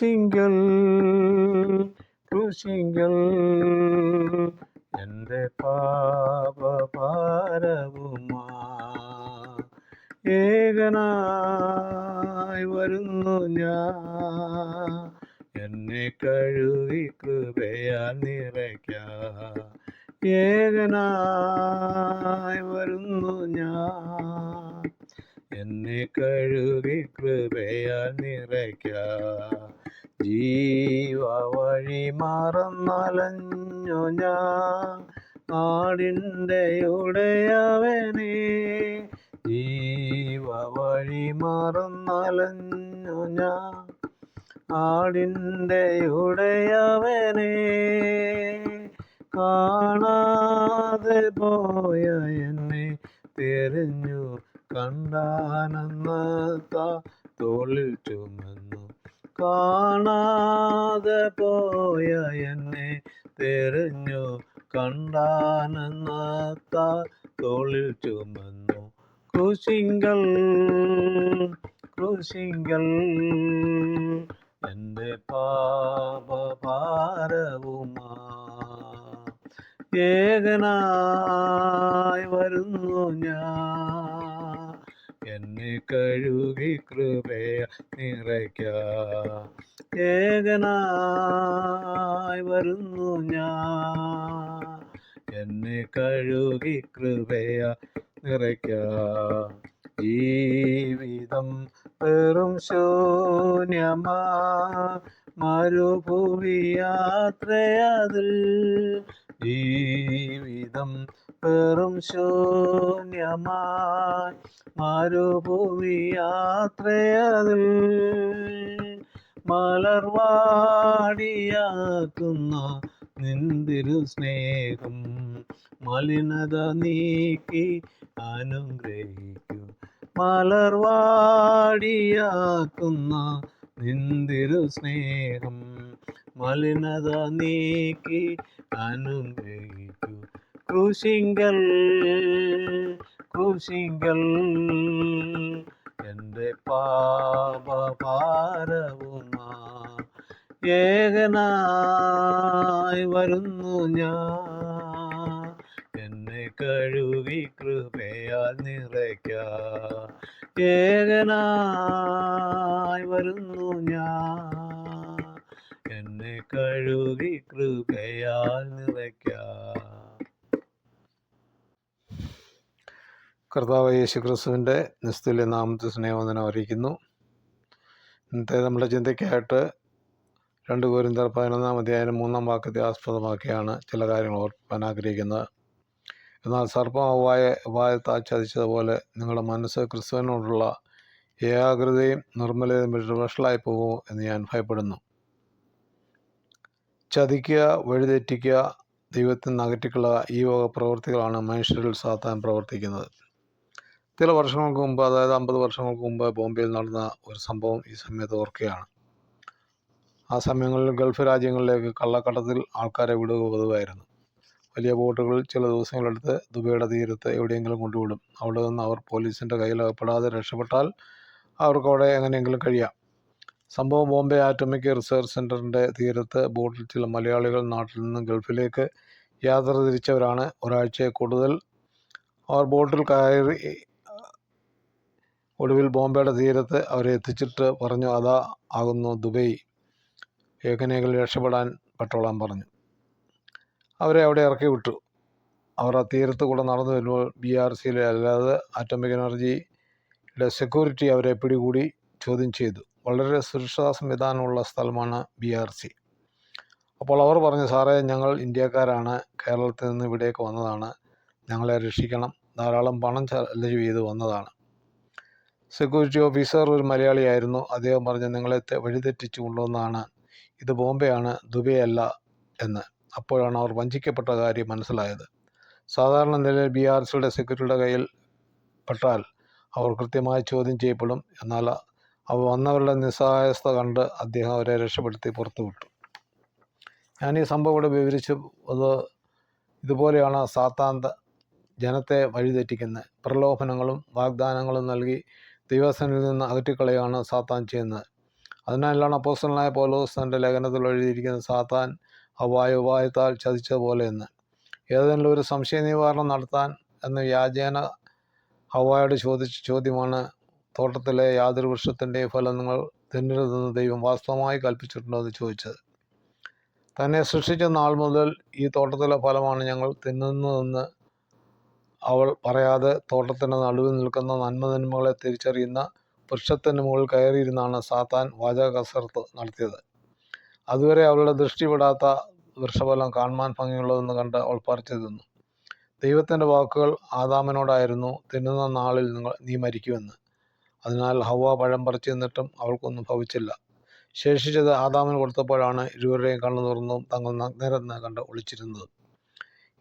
ക്രൂശിങ്കൽ ക്രൂശിങ്കൽ എന്റെ പാപഭാരവുമാ ഏകനായി വരുന്നു ഞാൻ. എന്നെ കഴുകി കൃപയാൽ നിറയ്ക്ക. ഏകനായി വരുന്നു ഞാൻ. എന്നെ കഴുകി കൃപയാൽ നിറയ്ക്ക. ജീവ വഴി മറന്നലഞ്ഞു ഞാൻ. നാടിന്റെ ഉടയവനെ. ജീവ വഴി മറന്നലഞ്ഞു ഞാൻ. ആടിന്റെയുടയവനെ കാണാതെ പോയ എന്നെ തിരഞ്ഞു കണ്ടാനന്നത്ത തോളിൽ ചുമന്നു. കാണാതെ പോയ എന്നെ തെരഞ്ഞു. കണ്ടാനന്നത്ത തോളിൽ ചുമന്നു. ക്രൂശിങ്കൽ ക്രൂശിങ്കൽ എന്റെ പാപഭാരവുമാ. ഏകനായി വരുന്നു ഞാൻ. കഴുകി കൃപയ നിറയ്ക്ക. ഏകനായി വരുന്നു ഞാൻ. എന്നെ കഴുകി കൃപയ നിറയ്ക്ക. ജീവിതം വെറും ശൂന്യമാ. മരുഭൂമി യാത്രയതിൽ ജീവിതം വെറും ശൂന്യമായി മരുഭൂമി യാത്രയതിൽ മലർവാടിയാക്കുന്ന നിന്തിരു സ്നേഹം മലിനത നീക്കി അനുഗ്രഹിക്കൂ. മലർവാടിയാക്കുന്ന നിന്തിരു സ്നേഹം മലിനത നീക്കി അനുഗ്രഹിക്കൂ. ക്രൂശിങ്കൽ ക്രൂശിങ്കൽ എന്റെ പാപഭാരവുമാ. ഏകനായി വരുന്നു ഞാൻ. എന്നെ കഴുകി കൃപയാൽ നിറയ്ക്ക. ഏകനായി വരുന്നു ഞാൻ. കഴുകി കൃപയാൽ നിറയ്ക്കാം. കർത്താവ് യേശു ക്രിസ്തുവിന്റെ നിസ്തുല്യ നാമത്തെ സ്നേഹവന്ദനം അറിയിക്കുന്നു. ഇന്നത്തെ നമ്മുടെ ചിന്തയ്ക്കായിട്ട് രണ്ട് കോരിന്തർ പതിനൊന്നാം അധ്യായം മൂന്നാം വാക്യത്തെ ആസ്പദമാക്കിയാണ് ചില കാര്യങ്ങൾ ഓർപ്പാൻ ആഗ്രഹിക്കുന്നത്. എന്നാൽ സർപ്പം ഉപായ ഉപായത്താൽ ചതിച്ചതുപോലെ നിങ്ങളുടെ മനസ്സ് ക്രിസ്തുവിനോടുള്ള ഏകാഗ്രതയും നിർമ്മലതയും വഷളായി പോകുമോ എന്ന് ഞാൻ ഭയപ്പെടുന്നു. ചതിക്കുക വഴിതെറ്റിക്കുക ദൈവത്തിൽ നിന്ന് ഈ വക പ്രവൃത്തികളാണ് മനുഷ്യരിൽ സാത്താൻ പ്രവർത്തിക്കുന്നത്. ചില വർഷങ്ങൾക്ക് മുമ്പ് അതായത് അമ്പത് വർഷങ്ങൾക്ക് മുമ്പ് ബോംബെയിൽ നടന്ന ഒരു സംഭവം ഈ സമയത്ത് ഓർക്കുകയാണ്. ആ സമയങ്ങളിൽ ഗൾഫ് രാജ്യങ്ങളിലേക്ക് കള്ളക്കടത്തിൽ ആൾക്കാരെ വിടുക പതിവായിരുന്നു. വലിയ ബോട്ടുകൾ ചില ദിവസങ്ങളെടുത്ത് ദുബൈയുടെ തീരത്ത് എവിടെയെങ്കിലും കൊണ്ടുവിടും. അവിടെ നിന്ന് അവർ പോലീസിന്റെ കയ്യിൽ അകപ്പെടാതെ രക്ഷപ്പെട്ടാൽ അവർക്ക് അവിടെ എങ്ങനെയെങ്കിലും കഴിയാം. സംഭവം ബോംബെ ആറ്റമിക് റിസർച്ച് സെന്ററിന്റെ തീരത്ത് ബോട്ടിൽ ചില മലയാളികൾ നാട്ടിൽ നിന്ന് ഗൾഫിലേക്ക് യാത്ര തിരിച്ചവരാണ് ഒരാഴ്ചയെ കൂടുതൽ അവർ ബോട്ടിൽ കയറി ഒടുവിൽ ബോംബെയുടെ തീരത്ത് അവരെ എത്തിച്ചിട്ട് പറഞ്ഞു അതാ ആകുന്നു ദുബൈ ഏകനേകൾ രക്ഷപ്പെടാൻ പെട്ടോളാൻ പറഞ്ഞു. അവരെ അവിടെ ഇറക്കി വിട്ടു. അവർ ആ തീരത്ത് കൂടെ നടന്നു വരുമ്പോൾ ബി ആർ സിയിലെ അല്ലാതെ ആറ്റമിക് എനർജിയുടെ സെക്യൂരിറ്റി അവരെ പിടികൂടി ചോദ്യം ചെയ്തു. വളരെ സുരക്ഷാ സംവിധാനമുള്ള സ്ഥലമാണ് ബി ആർ സി അപ്പോൾ അവർ പറഞ്ഞു സാറേ ഞങ്ങൾ ഇന്ത്യക്കാരാണ്. കേരളത്തിൽ നിന്ന് ഇവിടേക്ക് വന്നതാണ്. ഞങ്ങളെ രക്ഷിക്കണം. ധാരാളം പണം ചെലവ് ചെയ്ത് വന്നതാണ്. സെക്യൂരിറ്റി ഓഫീസർ ഒരു മലയാളിയായിരുന്നു. അദ്ദേഹം പറഞ്ഞു നിങ്ങളെ വഴിതെറ്റിച്ചു കൊണ്ടുവന്നതാണ്. ഇത് ബോംബെയാണ്. ദുബൈ അല്ല എന്ന്. അപ്പോഴാണ് അവർ വഞ്ചിക്കപ്പെട്ട കാര്യം മനസ്സിലായത്. സാധാരണ നിലയിൽ ബി ആർ സിയുടെ സെക്യൂരിറ്റിയുടെ കയ്യിൽ പെട്ടാൽ അവർ കൃത്യമായി ചോദ്യം ചെയ്യപ്പെടും. എന്നാൽ അവ വന്നവരുടെ നിസ്സഹായസ്ഥ കണ്ട് അദ്ദേഹം അവരെ രക്ഷപ്പെടുത്തി പുറത്തു വിട്ടു. ഞാൻ ഈ സംഭവം ഇവിടെ വിവരിച്ചു. അത് ഇതുപോലെയാണ് സാത്താന്ത ജനത്തെ വഴിതെറ്റിക്കുന്നത്. പ്രലോഭനങ്ങളും വാഗ്ദാനങ്ങളും നൽകി ദൈവസനിൽ നിന്ന് അകറ്റിക്കളയാണ് സാത്താൻ ചെയ്യുന്നത്. അതിനാലാണ് അപ്പോസ്റ്റലായ പോലോസ് തന്റെ ലേഖനത്തിൽ എഴുതിയിരിക്കുന്നത് സാത്താൻ ഹവായ ഉപായത്താൽ ചതിച്ചതുപോലെ എന്ന് ഏതെങ്കിലും ഒരു സംശയ നിവാരണം നടത്താൻ എന്ന വ്യാജേന ഹവായോട് ചോദിച്ച ചോദ്യമാണ് തോട്ടത്തിലെ യാതൊരു വൃക്ഷത്തിന്റെയും ഫലം നിങ്ങൾ തിന്നരുതെന്ന് ദൈവം വാസ്തവമായി കൽപ്പിച്ചിട്ടുണ്ടോ എന്ന് ചോദിച്ചത്. തന്നെ സൃഷ്ടിച്ച നാൾ മുതൽ ഈ തോട്ടത്തിലെ ഫലമാണ് ഞങ്ങൾ തിന്നുന്നതെന്ന് അവൾ പറയാതെ തോട്ടത്തിന്റെ നടുവിൽ നിൽക്കുന്ന നന്മ നന്മകളെ തിരിച്ചറിയുന്ന വൃക്ഷത്തിന് മുകളിൽ കയറിയിരുന്നാണ് സാത്താൻ വാചക കസർത്ത് നടത്തിയത്. അതുവരെ അവളുടെ ദൃഷ്ടിപ്പെടാത്ത വൃക്ഷഫലം കാണുവാൻ ഭംഗിയുള്ളതെന്ന് കണ്ട് അവൾ പറിച്ചു തിന്നു ദൈവത്തിന്റെ വാക്കുകൾ ആദാമനോടായിരുന്നു തിന്നുന്ന നാളിൽ നിങ്ങൾ നീ മരിക്കുമെന്ന്. അതിനാൽ ഹവ്വ പഴം പറിച്ചു നിന്നിട്ടും അവൾക്കൊന്നും ഭവിച്ചില്ല. ശേഷിച്ചത് ആദാമിന് കൊടുത്തപ്പോഴാണ് ഇരുവരുടെയും കണ്ണു തുറന്നും തങ്ങൾ നഗ്നരെന്ന് കണ്ട് ഒളിച്ചിരുന്നത്.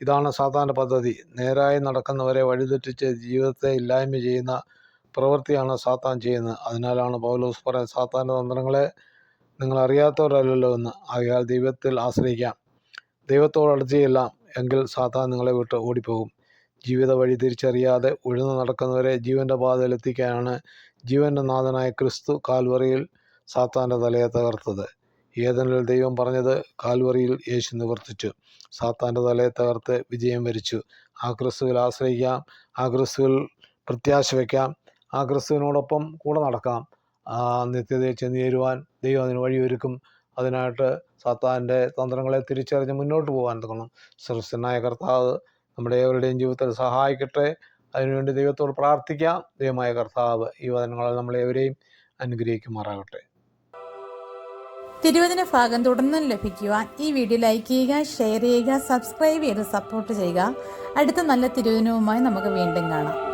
ഇതാണ് സാത്താന്റെ പദ്ധതി. നേരായി നടക്കുന്നവരെ വഴിതെറ്റിച്ച് ജീവിതത്തെ ഇല്ലായ്മ ചെയ്യുന്ന പ്രവൃത്തിയാണ് സാത്താൻ ചെയ്യുന്നത്. അതിനാലാണ് പൗലോസ് പറയുന്നത് സാത്താന്റെ തന്ത്രങ്ങളെ നിങ്ങൾ അറിയാത്തവരല്ലല്ലോ എന്ന്. ആകയാൽ ദൈവത്തിൽ ആശ്രയിക്കാം. ദൈവത്തോട് അടുത്തുചെല്ലാം എങ്കിൽ സാത്താൻ നിങ്ങളെ വിട്ട് ഓടിപ്പോകും. ജീവിത വഴി തിരിച്ചറിയാതെ ഉഴുന്നു നടക്കുന്നവരെ ജീവന്റെ പാതയിലെത്തിക്കാനാണ് ജീവന്റെ നാഥനായ ക്രിസ്തു കാൽവറിയിൽ സാത്താന്റെ തലയെ തകർത്തത്. ഏതെങ്കിലും ദൈവം പറഞ്ഞത് കാൽവറിയിൽ യേശു നിവർത്തിച്ചു. സാത്താന്റെ തലയെ തകർത്ത് വിജയം വരിച്ചു. ആ ക്രിസ്തുവിൽ ആശ്രയിക്കാം. ആ ക്രിസ്തുവിൽ പ്രത്യാശ വയ്ക്കാം ആ ക്രിസ്തുവിനോടൊപ്പം കൂടെ നടക്കാം. ആ നിത്യതയെ ചെന്ന് ചേരുവാൻ ദൈവം അതിന് വഴിയൊരുക്കും. അതിനായിട്ട് സാത്താന്റെ തന്ത്രങ്ങളെ തിരിച്ചറിഞ്ഞ് മുന്നോട്ട് പോകാൻ തുടങ്ങണം. സൃഷ്ടനായ കർത്താവ് നമ്മുടെ ഏവരുടെയും ജീവിതത്തിൽ സഹായിക്കട്ടെ. അതിനുവേണ്ടി ദൈവത്തോട് പ്രാർത്ഥിക്കാം. ദൈവമായ കർത്താവ് ഈ വചനങ്ങളെ നമ്മളേവരെയും അനുഗ്രഹിക്കുമാറാകട്ടെ. തിരുവചന ഭാഗം തുടർന്നും ലഭിക്കുവാൻ ഈ വീഡിയോ ലൈക്ക് ചെയ്യുക ഷെയർ ചെയ്യുക സബ്സ്ക്രൈബ് ചെയ്ത് സപ്പോർട്ട് ചെയ്യുക. അടുത്ത നല്ല തിരുവചനവുമായി നമുക്ക് വീണ്ടും കാണാം.